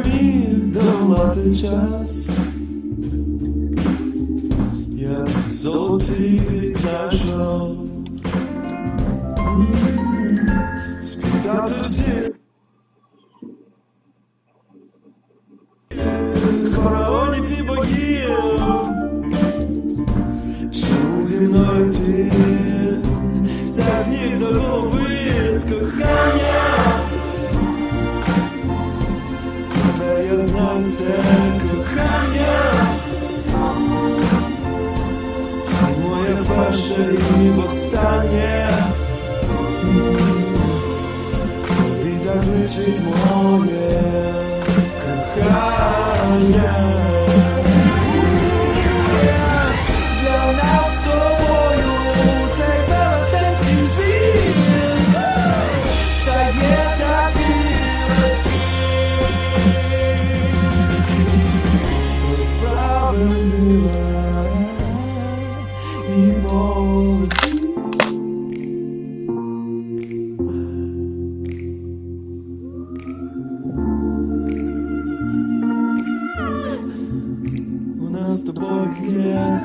переміг долати час. Моє перше і востаннє. Тобі так З тобою. є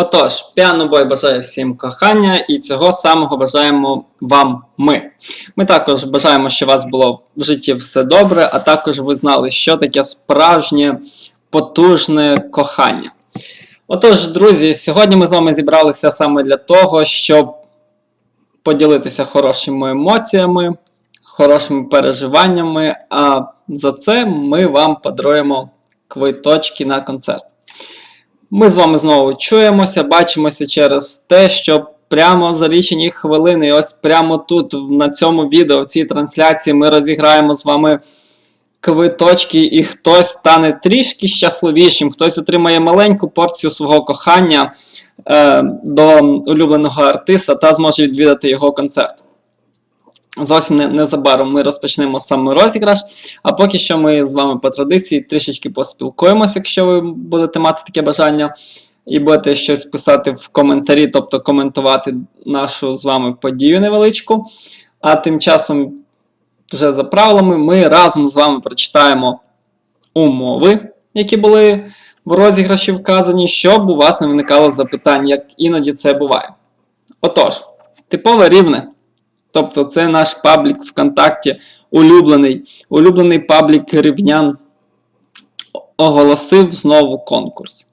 Отож, піанобой бажає всім кохання, і цього самого бажаємо вам ми. Ми також бажаємо, щоб у вас було в житті все добре, а також ви знали, що таке справжнє потужне кохання. Отож, друзі, сьогодні ми з вами зібралися саме для того, щоб поділитися хорошими емоціями, хорошими переживаннями, а за це ми вам подаруємо квиточки на концерт. Ми з вами знову чуємося, бачимося через те, що прямо за лічені хвилини, ось прямо тут, на цьому відео, в цій трансляції, ми розіграємо з вами квиточки, і хтось стане трішки щасливішим, хтось отримає маленьку порцію свого кохання е, до улюбленого артиста та зможе відвідати його концерт. Зовсім не, незабаром ми розпочнемо саме розіграш. А поки що ми з вами по традиції трішечки поспілкуємося, якщо ви будете мати таке бажання, і будете щось писати в коментарі, тобто коментувати нашу з вами подію невеличку. А тим часом, вже за правилами, ми разом з вами прочитаємо умови, які були в розіграші вказані, щоб у вас не виникало запитань, як іноді це буває. Отож, типове рівне. Тобто це наш паблік ВКонтакті, улюблений, улюблений паблік рівнян оголосив знову конкурс.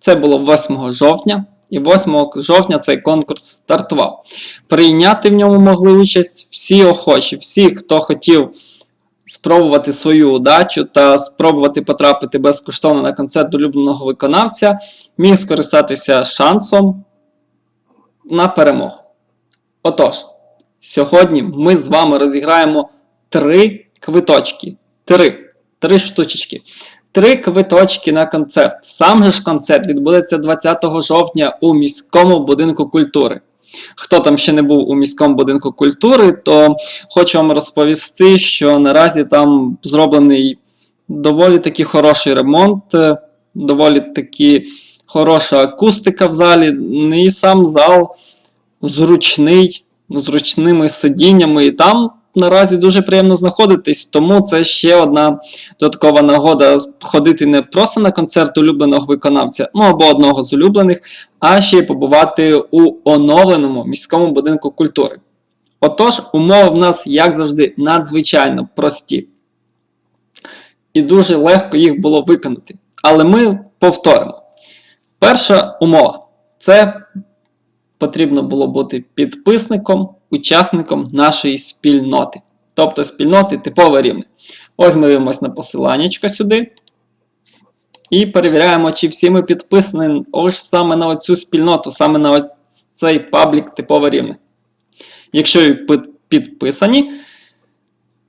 Це було 8 жовтня, і 8 жовтня цей конкурс стартував. Прийняти в ньому могли участь всі охочі, всі, хто хотів спробувати свою удачу та спробувати потрапити безкоштовно на концерт улюбленого виконавця, міг скористатися шансом на перемогу. Отож. Сьогодні ми з вами розіграємо три квиточки. Три. Три штучечки. Три квиточки на концерт. Сам же ж концерт відбудеться 20 жовтня у міському будинку культури. Хто там ще не був у міському будинку культури, то хочу вам розповісти, що наразі там зроблений доволі таки хороший ремонт, е, доволі таки хороша акустика в залі, ну і сам зал зручний зручними сидіннями, і там наразі дуже приємно знаходитись, тому це ще одна додаткова нагода ходити не просто на концерт улюбленого виконавця, ну або одного з улюблених, а ще й побувати у оновленому міському будинку культури. Отож, умови в нас, як завжди, надзвичайно прості. І дуже легко їх було виконати. Але ми повторимо. Перша умова це потрібно було бути підписником, учасником нашої спільноти. Тобто спільноти типове рівне. Ось ми дивимося на посиланнячко сюди. І перевіряємо, чи всі ми підписані ось саме на оцю спільноту, саме на цей паблік типове рівне. Якщо підписані,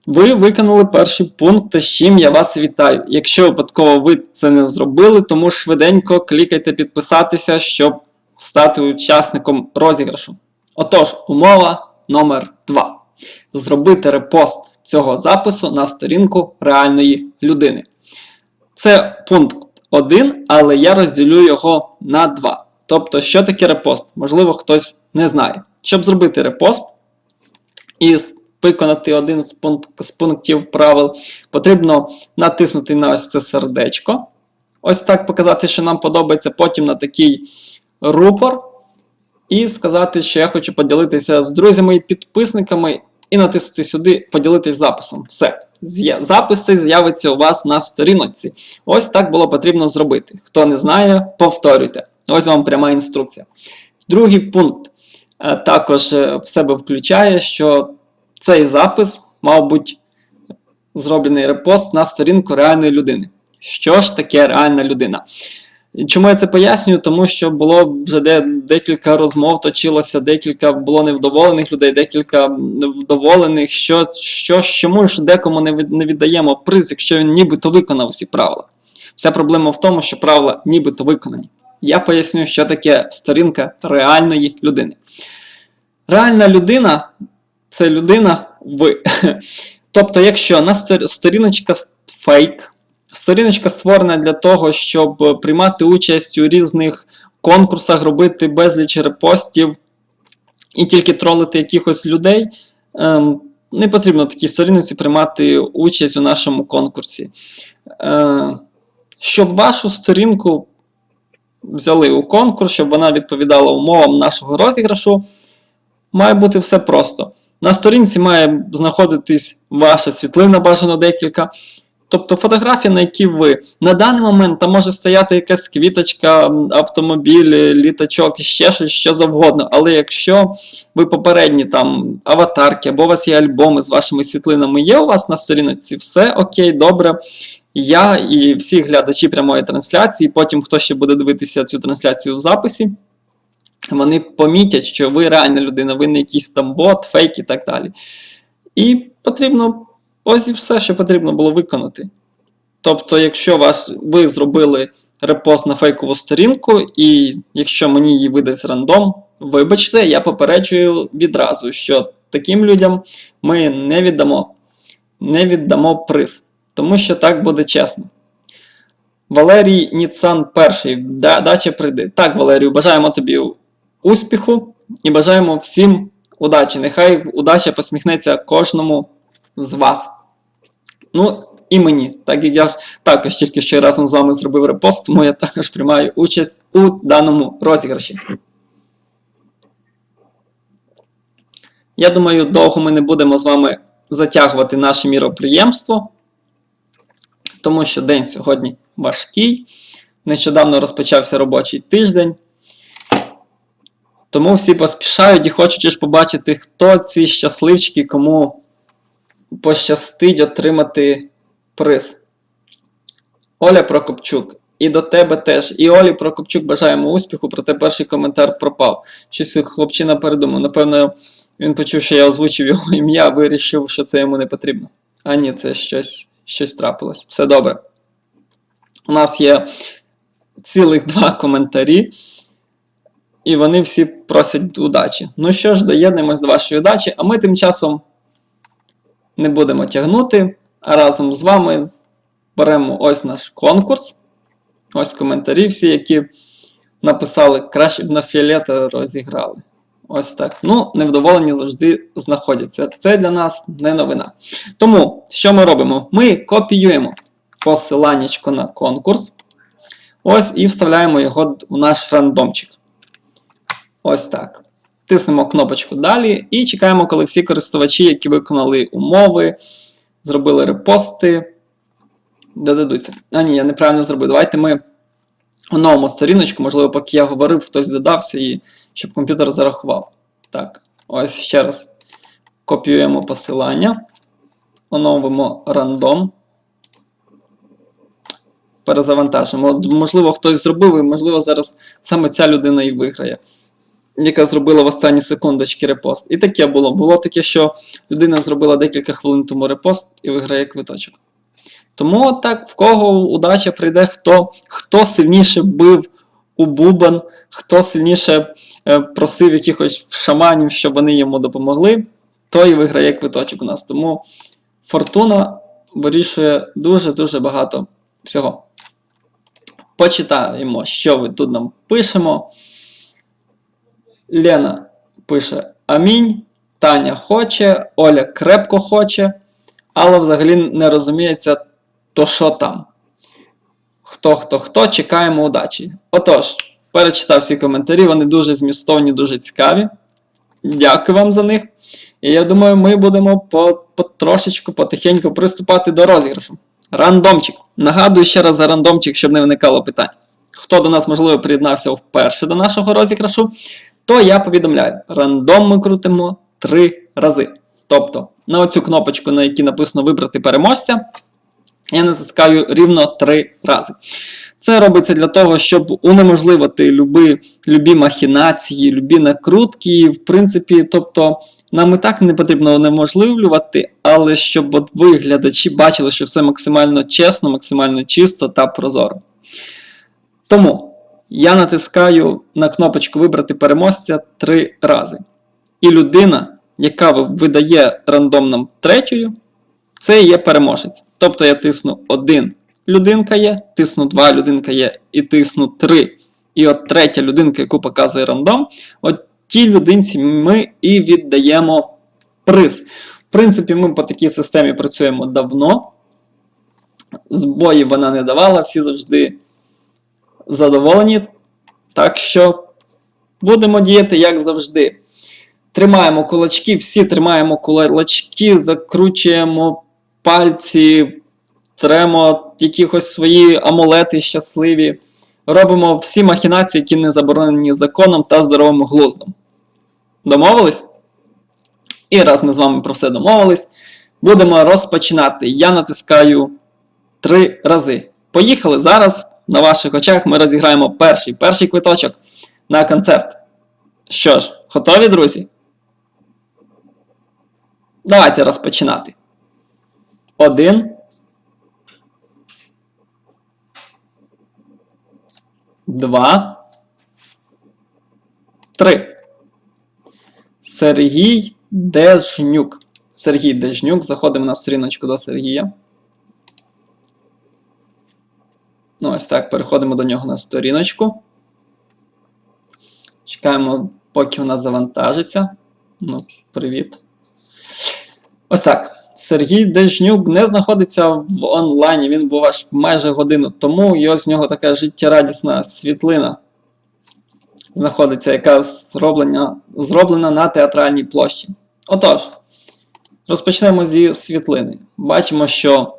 ви виконали перший пункт, з чим я вас вітаю. Якщо випадково ви це не зробили, тому швиденько клікайте підписатися, щоб стати учасником розіграшу. Отож, умова номер 2. Зробити репост цього запису на сторінку реальної людини. Це пункт 1, але я розділю його на 2. Тобто, що таке репост? Можливо, хтось не знає. Щоб зробити репост і виконати один з, пункт, з пунктів правил, потрібно натиснути на ось це сердечко. Ось так показати, що нам подобається, потім на такий рупор. І сказати, що я хочу поділитися з друзями і підписниками, і натиснути сюди поділитись записом. Все. Запис цей з'явиться у вас на сторіночці. Ось так було потрібно зробити. Хто не знає, повторюйте. Ось вам пряма інструкція. Другий пункт е, також е, в себе включає, що цей запис мав бути зроблений репост на сторінку реальної людини. Що ж таке реальна людина? Чому я це пояснюю? Тому що було вже де, декілька розмов точилося, декілька було невдоволених людей, декілька невдоволених, що, що чому ж декому не, від, не віддаємо приз, якщо він нібито виконав всі правила. Вся проблема в тому, що правила нібито виконані. Я поясню, що таке сторінка реальної людини. Реальна людина це людина ви. Тобто, якщо на сторіночка фейк, сторіночка створена для того, щоб е, приймати участь у різних конкурсах, робити безліч репостів і тільки тролити якихось людей, ем, не потрібно такій сторінці приймати участь у нашому конкурсі. Е, щоб вашу сторінку взяли у конкурс, щоб вона відповідала умовам нашого розіграшу, має бути все просто. На сторінці має знаходитись ваша світлина, бажано декілька. Тобто фотографія, на якій ви. На даний момент там може стояти якась квіточка, автомобіль, літачок, ще щось, що завгодно. Але якщо ви попередні там аватарки, або у вас є альбоми з вашими світлинами, є у вас на сторінці, все окей, добре. Я і всі глядачі прямої трансляції, потім хто ще буде дивитися цю трансляцію в записі, вони помітять, що ви реальна людина, ви не якийсь там бот, фейк і так далі. І потрібно ось і все, що потрібно було виконати. Тобто, якщо вас, ви зробили репост на фейкову сторінку, і якщо мені її видасть рандом, вибачте, я попереджую відразу, що таким людям ми не віддамо, не віддамо приз, тому що так буде чесно. Валерій Ніцан перший, да, дача прийди. Так, Валерію, бажаємо тобі успіху і бажаємо всім удачі. Нехай удача посміхнеться кожному з вас. Ну, і мені, так як я ж також тільки що разом з вами зробив репост, тому я також приймаю участь у даному розіграші. Я думаю, довго ми не будемо з вами затягувати наше міроприємство, тому що день сьогодні важкий. Нещодавно розпочався робочий тиждень. Тому всі поспішають і хочуть побачити, хто ці щасливчики, кому пощастить отримати приз. Оля Прокопчук. І до тебе теж. І Олі Прокопчук бажаємо успіху, проте перший коментар пропав. Щось хлопчина передумав. Напевно, він почув, що я озвучив його ім'я, вирішив, що це йому не потрібно. А ні, це щось, щось трапилось. Все добре. У нас є цілих два коментарі. І вони всі просять удачі. Ну що ж, доєднуємось до вашої удачі, а ми тим часом не будемо тягнути, а разом з вами беремо ось наш конкурс. Ось коментарі всі, які написали краще б на фіолета розіграли. Ось так. Ну, невдоволені завжди знаходяться. Це для нас не новина. Тому, що ми робимо? Ми копіюємо посиланнячко на конкурс. Ось і вставляємо його у наш рандомчик. Ось так. Тиснемо кнопочку далі і чекаємо, коли всі користувачі, які виконали умови, зробили репости, додадуться. А ні, я неправильно зробив. Давайте ми у новому сторіночку, можливо, поки я говорив, хтось додався, і щоб комп'ютер зарахував. Так, ось ще раз. Копіюємо посилання, оновимо рандом. перезавантажимо. Можливо, хтось зробив, і можливо, зараз саме ця людина і виграє, яка зробила в останні секундочки репост. І таке було. Було таке, що людина зробила декілька хвилин тому репост і виграє квиточок. Тому так, в кого удача прийде, хто, хто сильніше бив у бубен, хто сильніше е, просив якихось шаманів, щоб вони йому допомогли, той виграє квиточок у нас. Тому фортуна вирішує дуже-дуже багато всього. Почитаємо, що ви тут нам пишемо. Лена пише Амінь. Таня хоче, Оля крепко хоче, Алла взагалі не розуміється, то що там. Хто, хто, хто, чекаємо удачі. Отож, перечитав всі коментарі, вони дуже змістовні, дуже цікаві. Дякую вам за них. І я думаю, ми будемо по, потрошечку, потихеньку приступати до розіграшу. Рандомчик. Нагадую ще раз за рандомчик, щоб не виникало питань. Хто до нас, можливо, приєднався вперше до нашого розіграшу, то я повідомляю: рандом ми крутимо три рази. Тобто, на оцю кнопочку, на якій написано вибрати переможця, я натискаю рівно три рази. Це робиться для того, щоб унеможливити люби, любі махінації, любі накрутки. В принципі, тобто, нам і так не потрібно унеможливлювати, але щоб от ви, глядачі, бачили, що все максимально чесно, максимально чисто та прозоро. Тому я натискаю на кнопочку Вибрати переможця три рази. І людина, яка видає рандом нам третьою, це є переможець. Тобто я тисну 1 людинка є, тисну 2 людинка є і тисну 3. І от третя людинка, яку показує рандом, от тій людинці ми і віддаємо приз. В принципі, ми по такій системі працюємо давно. Збоїв вона не давала, всі завжди задоволені. Так що будемо діяти як завжди. Тримаємо кулачки, всі тримаємо кулачки, закручуємо пальці, тремо якихось свої амулети щасливі. Робимо всі махінації, які не заборонені законом та здоровим глуздом. Домовились? І раз ми з вами про все домовились, будемо розпочинати. Я натискаю три рази. Поїхали зараз. На ваших очах ми розіграємо перший перший квиточок на концерт. Що ж, готові, друзі? Давайте розпочинати. Один. Два. Три. Сергій Дежнюк. Сергій Дежнюк. Заходимо на сторіночку до Сергія. Ну, ось так, переходимо до нього на сторіночку. Чекаємо, поки вона завантажиться. Ну, привіт. Ось так. Сергій Дежнюк не знаходиться в онлайні, він був аж майже годину тому, і ось з нього така життєрадісна світлина знаходиться, яка зроблена, зроблена на театральній площі. Отож, розпочнемо зі світлини. Бачимо, що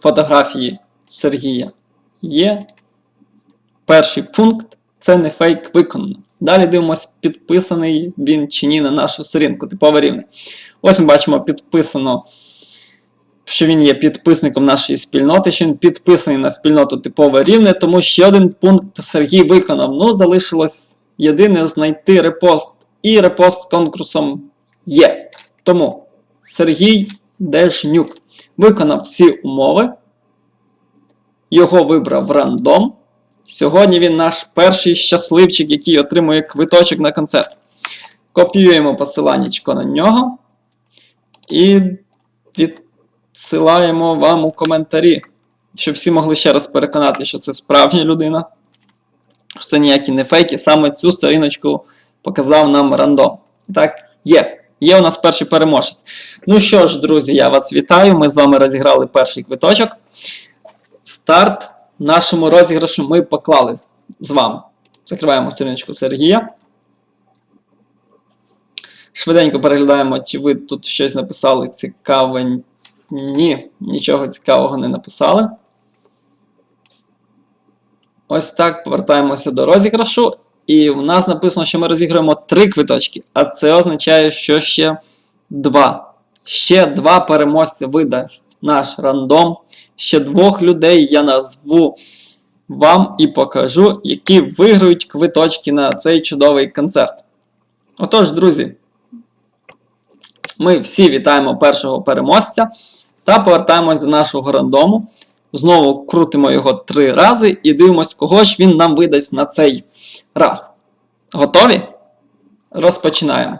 фотографії Сергія є. Перший пункт це не фейк виконано. Далі дивимося, підписаний він чи ні на нашу сторінку, типове рівне. Ось ми бачимо підписано, що він є підписником нашої спільноти, що він підписаний на спільноту типове рівне, тому ще один пункт Сергій виконав. Ну, залишилось єдине знайти репост. І репост конкурсом є. Тому Сергій Дежнюк виконав всі умови. Його вибрав рандом. Сьогодні він наш перший щасливчик, який отримує квиточок на концерт. Копіюємо посиланнячко на нього. І відсилаємо вам у коментарі, щоб всі могли ще раз переконати, що це справжня людина. Що це ніякі не фейки. Саме цю сторіночку показав нам рандом. Так, є. Є у нас перший переможець. Ну що ж, друзі, я вас вітаю. Ми з вами розіграли перший квиточок. Старт нашому розіграшу ми поклали з вами. Закриваємо сторіночку Сергія. Швиденько переглядаємо, чи ви тут щось написали цікаве. Ні, нічого цікавого не написали. Ось так повертаємося до розіграшу. І в нас написано, що ми розіграємо три квиточки. А це означає, що ще два. Ще два переможця видасть наш рандом. Ще двох людей я назву вам і покажу, які виграють квиточки на цей чудовий концерт. Отож, друзі, ми всі вітаємо першого переможця та повертаємось до нашого рандому. Знову крутимо його три рази і дивимось, кого ж він нам видасть на цей раз. Готові? Розпочинаємо.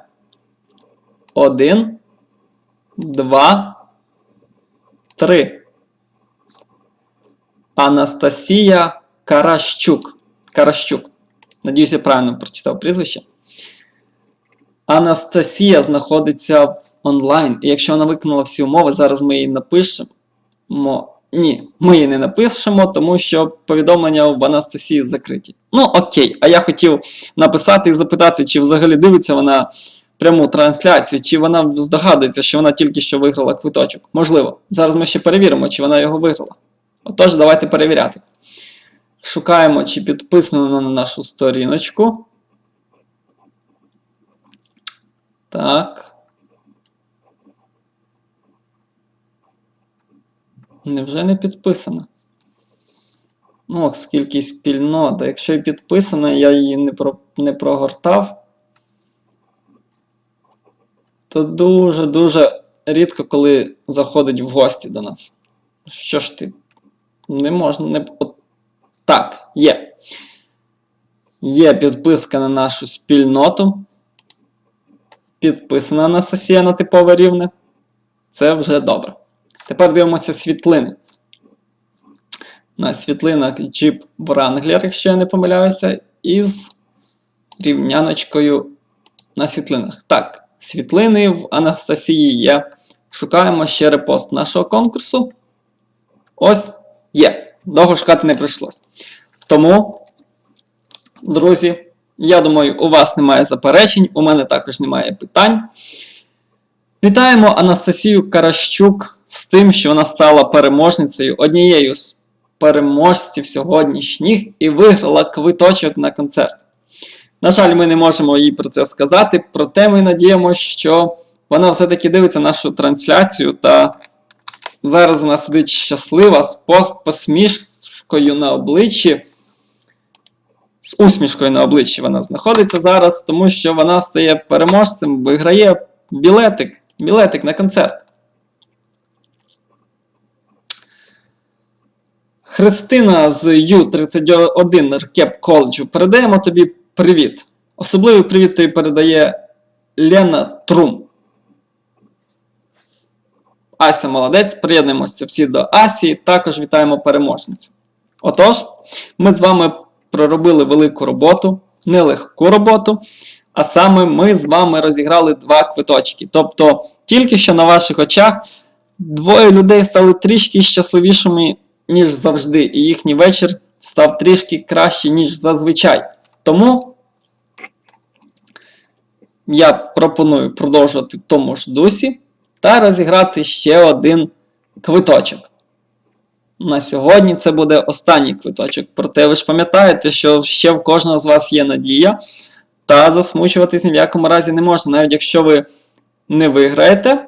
Один, два, три. Анастасія Каращук. Каращук. Надіюсь, я правильно прочитав прізвище. Анастасія знаходиться онлайн. І якщо вона виконала всі умови, зараз ми її напишемо. Ні, ми її не напишемо, тому що повідомлення в Анастасії закриті. Ну, окей. А я хотів написати і запитати, чи взагалі дивиться вона пряму трансляцію, чи вона здогадується, що вона тільки що виграла квиточок. Можливо. Зараз ми ще перевіримо, чи вона його виграла. Отож, давайте перевіряти. Шукаємо, чи підписано на нашу сторіночку. Так. Невже не підписана? Ну, скільки спільнота. Якщо і підписана, я її не, про... не прогортав. То дуже-дуже рідко, коли заходить в гості до нас. Що ж ти? Не можна. Не... От... Так, є. Є підписка на нашу спільноту. Підписана Анастасія на типове рівне. Це вже добре. Тепер дивимося світлини. На світлинах Jeep Wrangler, якщо я не помиляюся, із рівняночкою на світлинах. Так, світлини в Анастасії є. Шукаємо ще репост нашого конкурсу. Ось є. Довго шукати не прийшлось. Тому, друзі, я думаю, у вас немає заперечень, у мене також немає питань. Вітаємо Анастасію Каращук з тим, що вона стала переможницею однією з переможців сьогоднішніх і виграла квиточок на концерт. На жаль, ми не можемо їй про це сказати, проте ми надіємося, що вона все-таки дивиться нашу трансляцію та зараз вона сидить щаслива з посмішкою на обличчі. З усмішкою на обличчі вона знаходиться зараз, тому що вона стає переможцем, виграє білетик, білетик на концерт. Христина з Ю-31 Ркеп коледжу передаємо тобі привіт. Особливий привіт тобі передає Лена Трум. Ася молодець, приєднуємося всі до Асі, також вітаємо переможницю. Отож, ми з вами проробили велику роботу, нелегку роботу, а саме ми з вами розіграли два квиточки. Тобто, тільки що на ваших очах двоє людей стали трішки щасливішими, ніж завжди, і їхній вечір став трішки краще, ніж зазвичай. Тому я пропоную продовжувати в тому ж дусі та розіграти ще один квиточок. На сьогодні це буде останній квиточок. Проте ви ж пам'ятаєте, що ще в кожного з вас є надія, та засмучуватись ні в якому разі не можна. Навіть якщо ви не виграєте,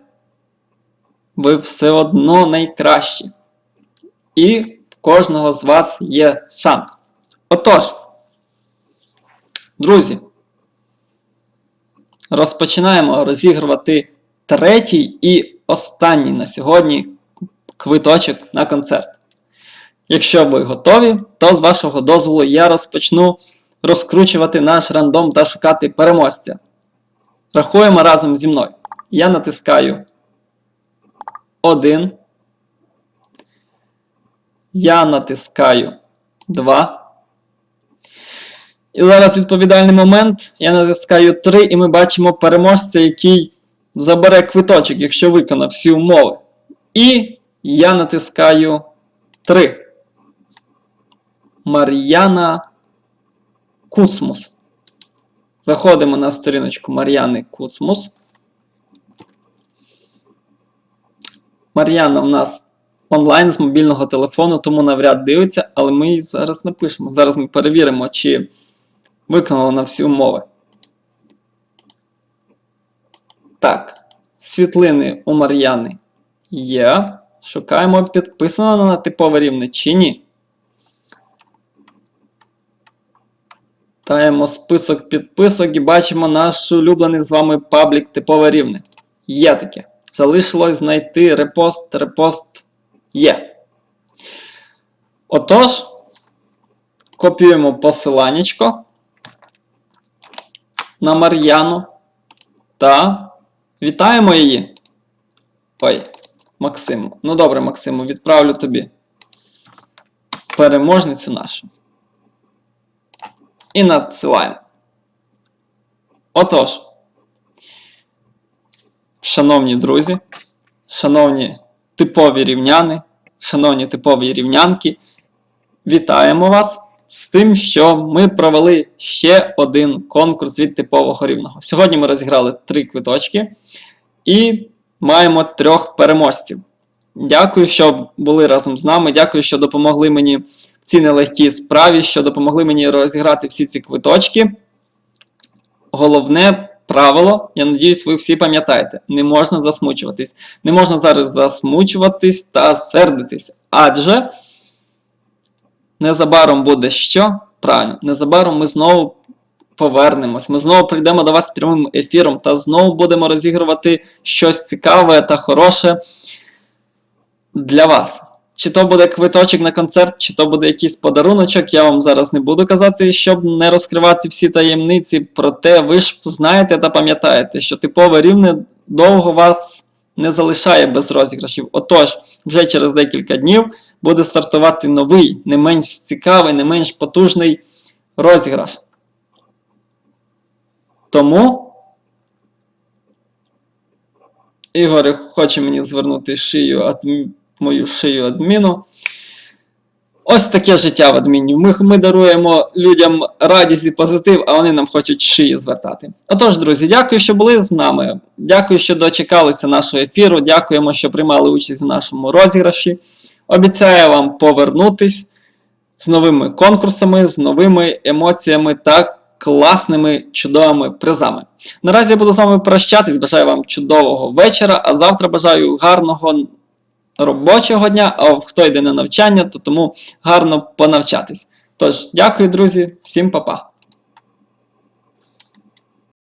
ви все одно найкращі. І в кожного з вас є шанс. Отож, друзі, розпочинаємо розігрувати третій і останній на сьогодні квиточок на концерт. Якщо ви готові, то з вашого дозволу я розпочну розкручувати наш рандом та шукати переможця. Рахуємо разом зі мною. Я натискаю 1. Я натискаю 2. І зараз відповідальний момент. Я натискаю 3, і ми бачимо переможця, який забере квиточок, якщо виконав всі умови. І я натискаю 3. Мар'яна Куцмус. Заходимо на сторіночку Мар'яни Куцмус. Мар'яна у нас онлайн з мобільного телефону, тому навряд дивиться, але ми її зараз напишемо. Зараз ми перевіримо, чи виконала на всі умови. Так, світлини у Мар'яни є. Шукаємо підписано на типове рівне чи ні. Таємо список підписок і бачимо наш улюблений з вами паблік типове рівне. Є таке. Залишилось знайти репост, репост є. Отож, копіюємо посиланнячко на Мар'яну та вітаємо її. Ой, Максиму. Ну добре, Максиму, відправлю тобі переможницю нашу. І надсилаємо. Отож, шановні друзі, шановні типові рівняни, шановні типові рівнянки, вітаємо вас з тим, що ми провели ще один конкурс від типового рівного. Сьогодні ми розіграли три квиточки і маємо трьох переможців. Дякую, що були разом з нами. Дякую, що допомогли мені в цій нелегкій справі, що допомогли мені розіграти всі ці квиточки. Головне правило, я надіюсь, ви всі пам'ятаєте: не можна засмучуватись. Не можна зараз засмучуватись та сердитись. Адже незабаром буде що? Правильно, незабаром ми знову повернемось. Ми знову прийдемо до вас з прямим ефіром та знову будемо розігрувати щось цікаве та хороше для вас. Чи то буде квиточок на концерт, чи то буде якийсь подаруночок, я вам зараз не буду казати, щоб не розкривати всі таємниці. Проте ви ж знаєте та пам'ятаєте, що типове рівне довго вас не залишає без розіграшів. Отож, вже через декілька днів буде стартувати новий, не менш цікавий, не менш потужний розіграш. Тому Ігор хоче мені звернути шию адм... мою шию адміну. Ось таке життя в адмінів. Ми, ми даруємо людям радість і позитив, а вони нам хочуть шиї звертати. Отож, друзі, дякую, що були з нами. Дякую, що дочекалися нашого ефіру. Дякуємо, що приймали участь у нашому розіграші. Обіцяю вам повернутись з новими конкурсами, з новими емоціями та класними чудовими призами. Наразі я буду з вами прощатись. Бажаю вам чудового вечора, а завтра бажаю гарного робочого дня. А хто йде на навчання, то тому гарно понавчатись. Тож, дякую, друзі, всім па-па.